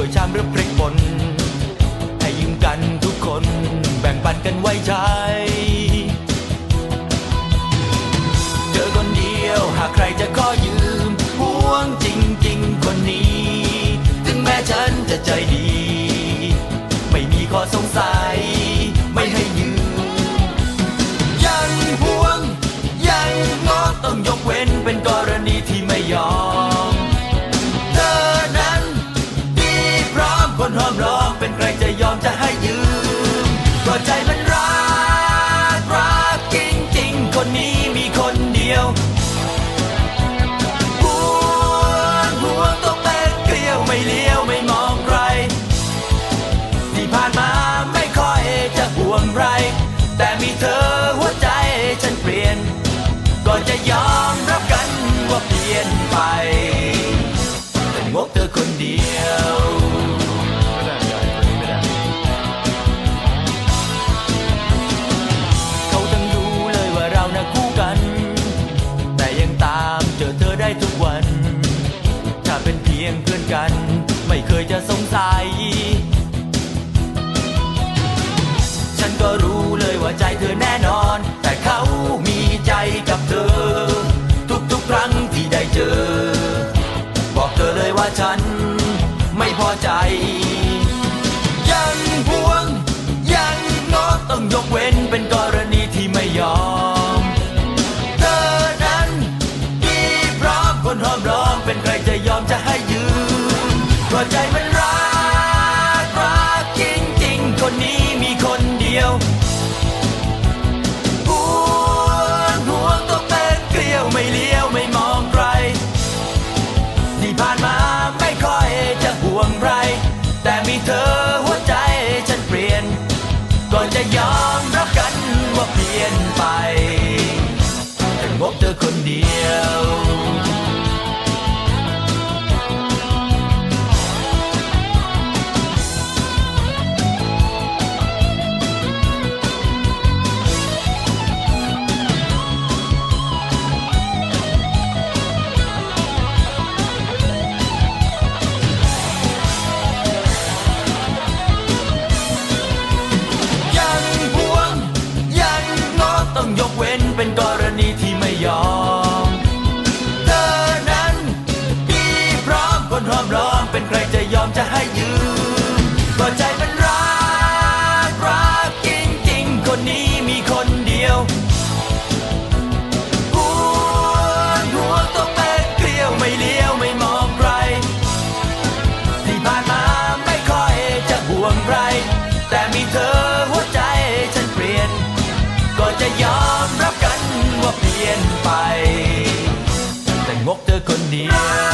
ถ้วยชามหรือพริกป่นให้ยืมกันทุกคน แบ่งปันกันไว้ใช้ แต่มีเธอหัวใจฉันเปลี่ยน ก็จะยอมรับ ฉันไม่พอใจ งไร แต่มีเธอหัวใจฉันเปลี่ยนก่อนจะยอมรับกันว่าเปลี่ยน นนี้มีคนเดียวปวดหัวต้องแปกเกลียวไม่เลี้ยวไม่มองใคร ที่ผ่านมาไม่ค่อยจะห่วงใคร แต่มีเธอหัวใจฉันเปลี่ยน ก็จะยอมรับกันว่าเปลี่ยนไป แต่งกเธอคนเดียว